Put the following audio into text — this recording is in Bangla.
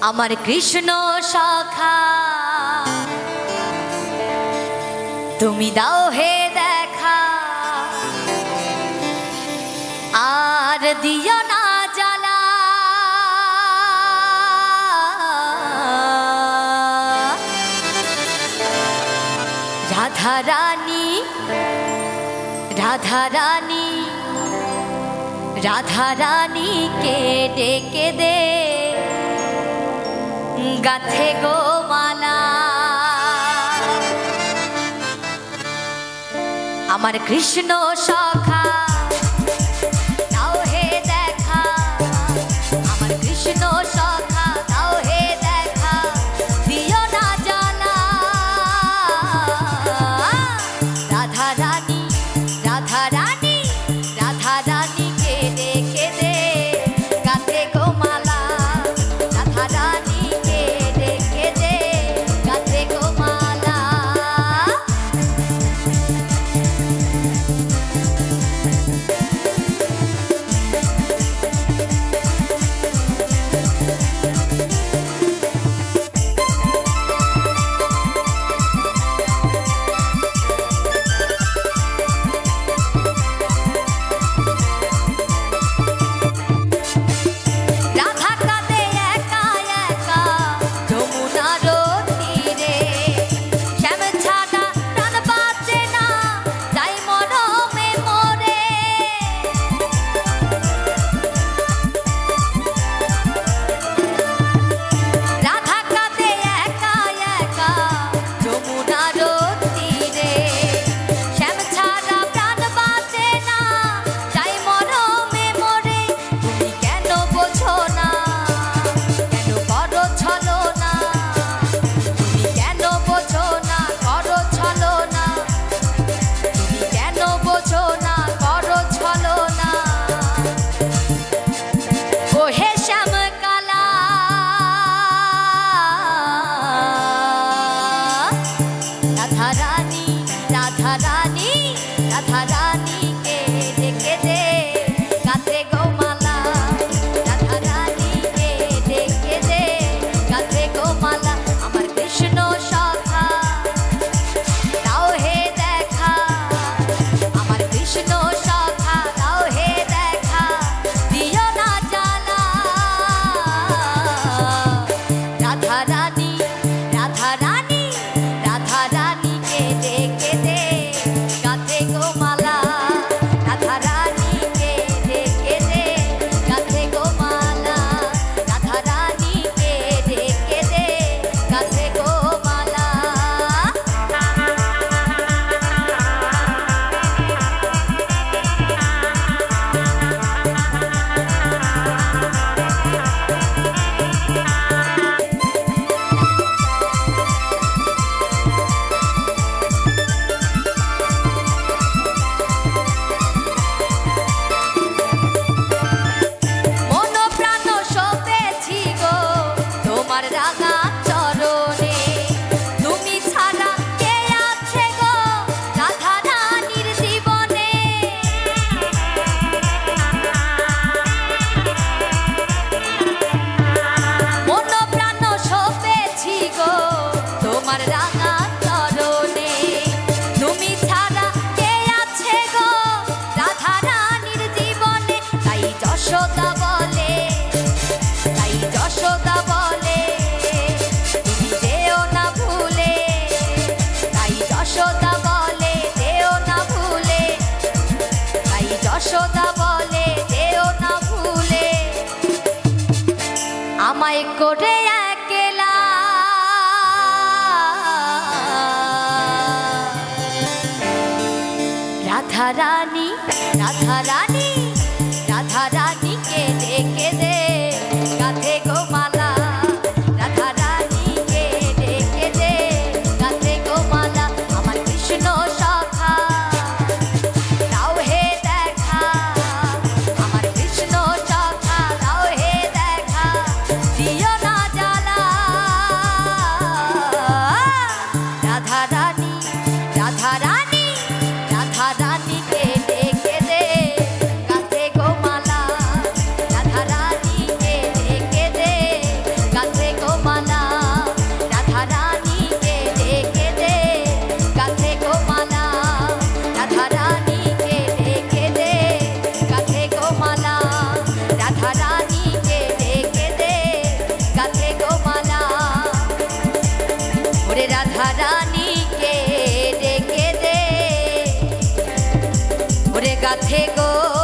আমার কৃষ্ণ শাখা। তুমি দাও হে দেখা। আর দিও না জ্বালা। রাধা রানী রাধা রানী রাধা ডেকে দে। গাথে গো মালা। আমার কৃষ্ণ সখা তাও হে দেখা। আমার কৃষ্ণ হে না রাধা রাধা যশোদা বলে দেও না ভুলে। আমায় করে রাধা রানী রাধা রানী গাথে গো।